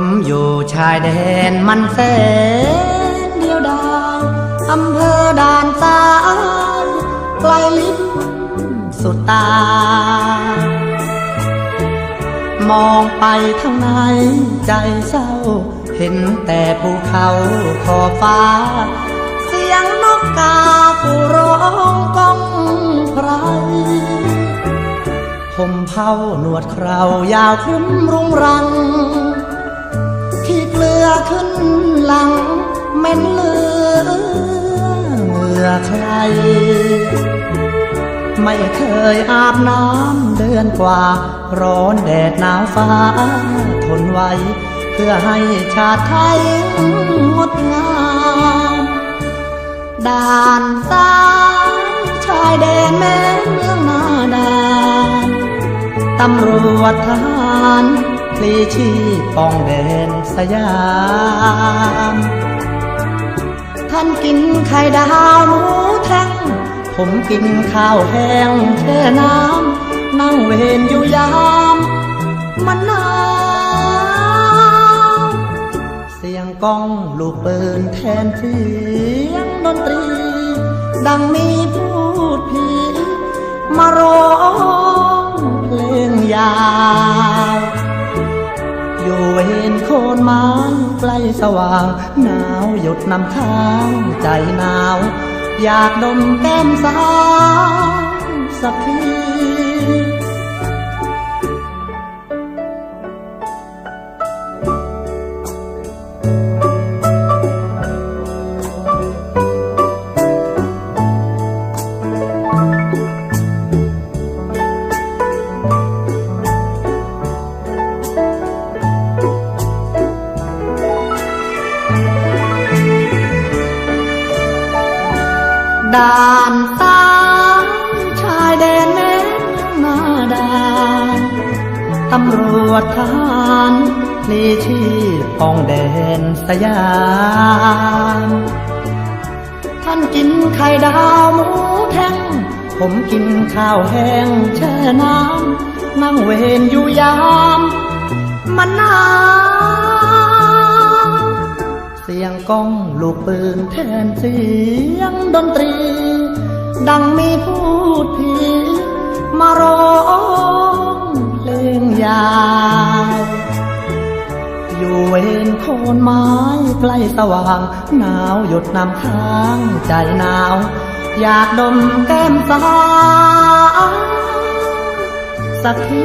มอยู่ชายแดนมันแสนเดียวดายอำเภอด่านซ้ายไกลลิบสุดตา มองไปทางไหนใจเศร้า เห็นแต่ภูเขาขอบฟ้า เสียงนกกาผู้ร้องก้องไพรผมเผาหนวดเครายาวครึ้มรุงรัง หลังเม็นเลือเหงื่อใคร ไม่เคยอาบน้ำเดือนกว่า ร้อนแดดหนาวฟ้า ทนไว้ เพื่อให้ชาติไทยงดงามด่านซ้ายชายแดนแม่เมืองนาดานตำรวจทหาร ลีชีพป้องแดนสยาม ท่านกินไข่ดาวหมูแท่งผมกินข้าวแห้งแช่น้ำนั่งเวรอยู่ยามมันหนาวเสียงก้องลูกปืนแทนเสียงดนตรี ดังมีพูดผีมาร้องเพลงยาว อยู่เวนโคนไม้ใกล้สว่าง หนาวหยดนำค้างใจหนาว อยากดมแก้มสาวสักที ด่านซ้ายชายแดนแม่มาดานตำรวจทหารพลีชีพป้องแดนสยาม ท่านกินไข่ดาวหมูแท่ง ผมกินข้าวแห้งแช่น้ำนั่งเวรอยู่ยาม มันนาวเสีย งก้องลูกปืนแทนเสียงดนตรี ดังมีพูดผีมาร้องเพลงยาวอยู่เวนโคนไม้ใกล้สว่าง หนาวหยดน้ำค้างใจหนาว อยากดมแก้มสาวสักที